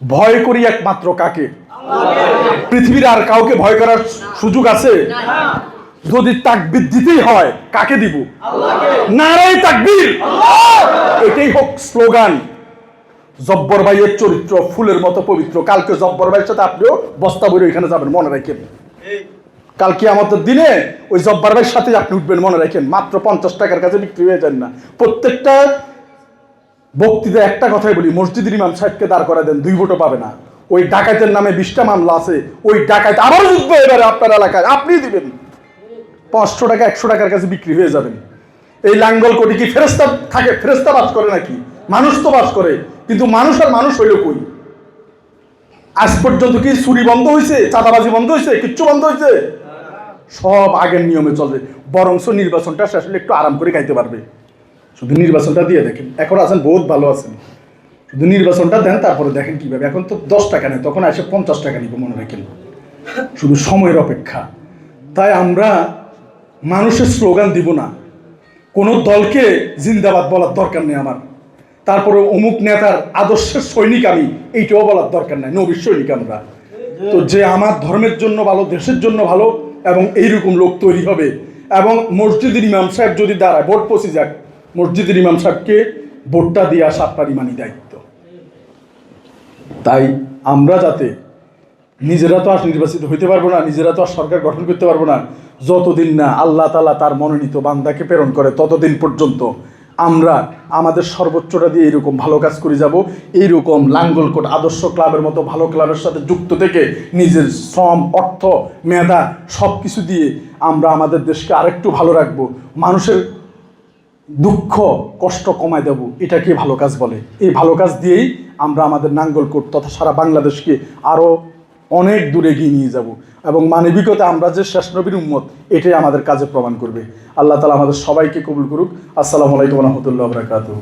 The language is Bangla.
ভয় করি একমাত্র কাকে? পৃথিবীর আর কাউকে ভয় করার সুযোগ আছে? যদি তাকবির দিতেই হয়, কাকে দিব? নারাই তাকবির! এটাই হোক স্লোগান। জব্বর ভাইয়ের চরিত্র ফুলের মতো পবিত্র। কালকে জব্বর ভাইয়ের সাথে আপনিও বস্তা বইরে ওইখানে যাবেন, মনে রাখেন। কালকে আমাদের দিনে ওই জব্বার ভাইয়ের সাথে আপনি উঠবেন, মনে রাখেন। মাত্র পঞ্চাশ টাকার কাছে বিক্রি হয়ে যান না। প্রত্যেকটা বক্তৃতা একটা কথাই বলি, মসজিদের ইমাম সাহেবকে দাঁড় করা দেন, দুই ভোটও পাবে না। ওই ডাকাতের নামে বিশটা মামলা আছে, ওই ডাকাত আবার জিতবে এবারে আপনার এলাকায়, আপনি দিবেন। পাঁচশো টাকা, একশো টাকার কাছে বিক্রি হয়ে যাবেন। এই লাঙ্গল কোটি কি ফেরেস্তা থাকে ফেরেস্তা বাস করে নাকি? মানুষ তো বাস করে, কিন্তু মানুষ আর মানুষ হইল কই? আজ পর্যন্ত কি চুরি বন্ধ হয়েছে চাঁদাবাজি বন্ধ হয়েছে কিচ্ছু বন্ধ হয়েছে সব আগের নিয়মে চলবে বরংশ নির্বাচনটা শেষ হলে একটু আরাম করে খাইতে পারবে। শুধু নির্বাচনটা দিয়ে দেখেন। এখন আছেন, বহুত ভালো আছেন। শুধু নির্বাচনটা দেন, তারপরে দেখেন কীভাবে। এখন তো দশ টাকা নেই, তখন আসে পঞ্চাশ টাকা নিব মনে রাখেন। শুধু সময়ের অপেক্ষা। তাই আমরা মানুষের স্লোগান দিব না। কোনো দলকে জিন্দাবাদ বলার দরকার নেই আমার। তারপরে অমুক নেতার আদর্শের সৈনিক আমি, এইটাও বলার দরকার নাই। নবীর সৈনিক আমরা। তো যে আমার ধর্মের জন্য ভালো, দেশের জন্য ভালো, এবং এইরকম লোক তৈরি হবে, এবং মসজিদের ইমাম সাহেব যদি দাঁড়ায়, ভোট পৌঁছে যাক মসজিদের ইমাম সাহেবকে ভোটটা দিয়ে আসা আপনার ইমানি দায়িত্ব। তাই আমরা যাতে নিজেরা তো আর নির্বাচিত হইতে পারব না, নিজেরা তো আর সরকার গঠন করতে পারব না, যতদিন না আল্লাহ তালা তার মনোনীত বান্দাকে প্রেরণ করে, ততদিন পর্যন্ত আমরা আমাদের সর্বোচ্চটা দিয়ে এরকম ভালো কাজ করে যাব, এইরকম লাঙ্গলকোট আদর্শ ক্লাবের মতো ভালো ক্লাবের সাথে যুক্ত থেকে নিজের শ্রম, অর্থ, মেধা সব কিছু দিয়ে আমরা আমাদের দেশকে আরেকটু ভালো রাখব। মানুষের দুঃখ, কষ্ট কমায় দেব এটাকে ভালো কাজ বলে? এই ভালো কাজ দিয়েই আমরা আমাদের নাঙ্গলকোট তথা সারা বাংলাদেশকে আরও অনেক দূরে এগিয়ে নিয়ে যাব। এবং মানবিকতা আমরা যে শেষ নবীর উম্মত, এটাই আমাদের কাজে প্রমাণ করবে। আল্লাহ তালা আমাদের সবাইকে কবুল করুক। আসসালামু আলাইকুম রহমতুল্লাহ বরাকাতুহ।